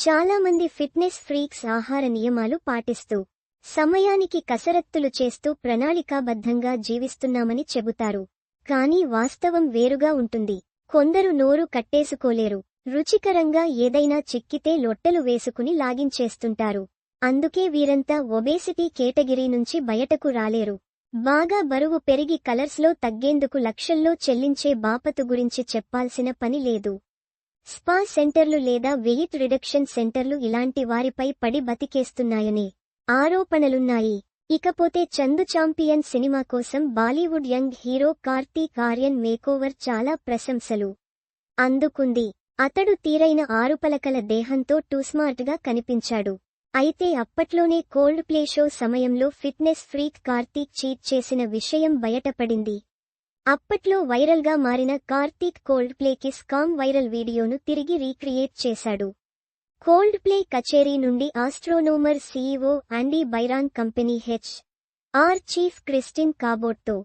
చాలా మంది fitness freaks ఆహార నియమాలు పాటిస్తూ సమయానికి కసరత్తులు చేస్తూ ప్రణాళికాబద్ధంగా జీవిస్తున్నామని చెబుతారు. కానీ వాస్తవం వేరుగా ఉంటుంది. కొందరు నోరు కట్టేసుకోలేరు. రుచికరంగా ఏదైనా చిక్కితే లొట్టలు వేసుకుని లాగించేస్తుంటారు. అందుకే వీరంతా ఒబేసిటీ కేటగిరీ నుంచి బయటకు రాలేరు. బాగా బరువు పెరిగి కలర్స్లో తగ్గేందుకు లక్షల్లో చెల్లించే బాపతు గురించి చెప్పాల్సిన పని లేదు. స్పా సెంటర్లు లేదా వెయిట్ రిడక్షన్ సెంటర్లు ఇలాంటి వారిపై పడి బతికేస్తున్నాయనే ఆరోపణలున్నాయి. ఇకపోతే చందు చాంపియన్ సినిమా కోసం Bollywood young hero Kartik Aaryan makeover చాలా ప్రశంసలు. అందుకుంది. అతడు తీరైన ఆరుపలకల దేహంతో టూస్మార్ట్గా కనిపించాడు. అయితే అప్పట్లోనే కోల్డ్ ప్లే షో సమయంలో ఫిట్నెస్ ఫ్రీక్ కార్తీక్ చీట్ చేసిన విషయం బయటపడింది. అప్పట్లో వైరల్గా మారిన కార్తీక్ కోల్డ్ ప్లేకి స్కామ్ వైరల్ వీడియోను తిరిగి రీక్రియేట్ చేశాడు. కోల్డ్ ప్లే కచేరీ నుండి Astronomer CEO Andy Byron company H R chief Kristin కాబోట్తో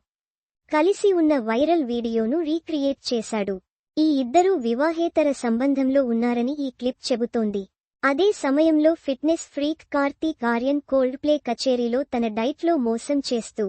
కలిసి ఉన్న వైరల్ వీడియోను రీక్రియేట్ చేశాడు. ఈ ఇద్దరూ వివాహేతర సంబంధంలో ఉన్నారని ఈ క్లిప్ చెబుతోంది. అదే సమయంలో fitness freak Kartik Aaryan Coldplay కచేరీలో తన డైట్లో మోసం చేస్తూ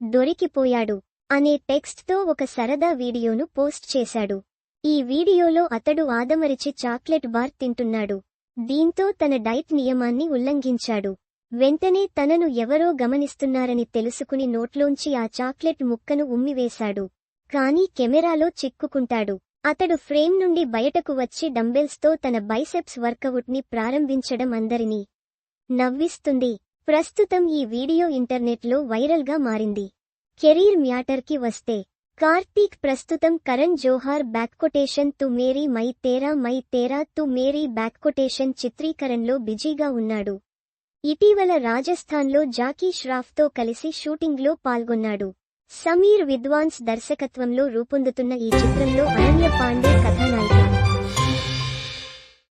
దొరికిపోయాడు. అనే టెక్స్ట్తో ఒక సరదా వీడియోను పోస్ట్ చేశాడు. ఈ వీడియోలో అతడు ఆదమరిచి చాక్లెట్ బార్ తింటున్నాడు. దీంతో తన డైట్ నియమాన్ని ఉల్లంఘించాడు. వెంటనే తనను ఎవరో గమనిస్తున్నారని తెలుసుకుని నోట్లోంచి ఆ చాక్లెట్ ముక్కను ఉమ్మివేశాడు. కానీ కెమెరాలో చిక్కుకుంటాడు. అతడు ఫ్రేమ్ నుండి బయటకు వచ్చి డంబెల్స్తో తన బైసెప్స్ వర్కవుట్ని ప్రారంభించడం అందరినీ నవ్విస్తుంది. ప్రస్తుతం ఈ వీడియో ఇంటర్నెట్లో వైరల్గా మారింది. కెరీర్ మ్యాటర్కి వస్తే కార్తీక్ ప్రస్తుతం కరణ్ జోహార్ బ్యాక్కొటేషన్ తు Mary my Tera my Tera to Mary బ్యాక్కొటేషన్ చిత్రీకరణలో బిజీగా ఉన్నాడు. ఇటీవల రాజస్థాన్లో జాకీ ష్రాఫ్తో కలిసి షూటింగ్లో పాల్గొన్నాడు. సమీర్ విద్వాన్స్ దర్శకత్వంలో రూపొందుతున్న ఈ చిత్రంలో అనన్య పాండే కథానాయిక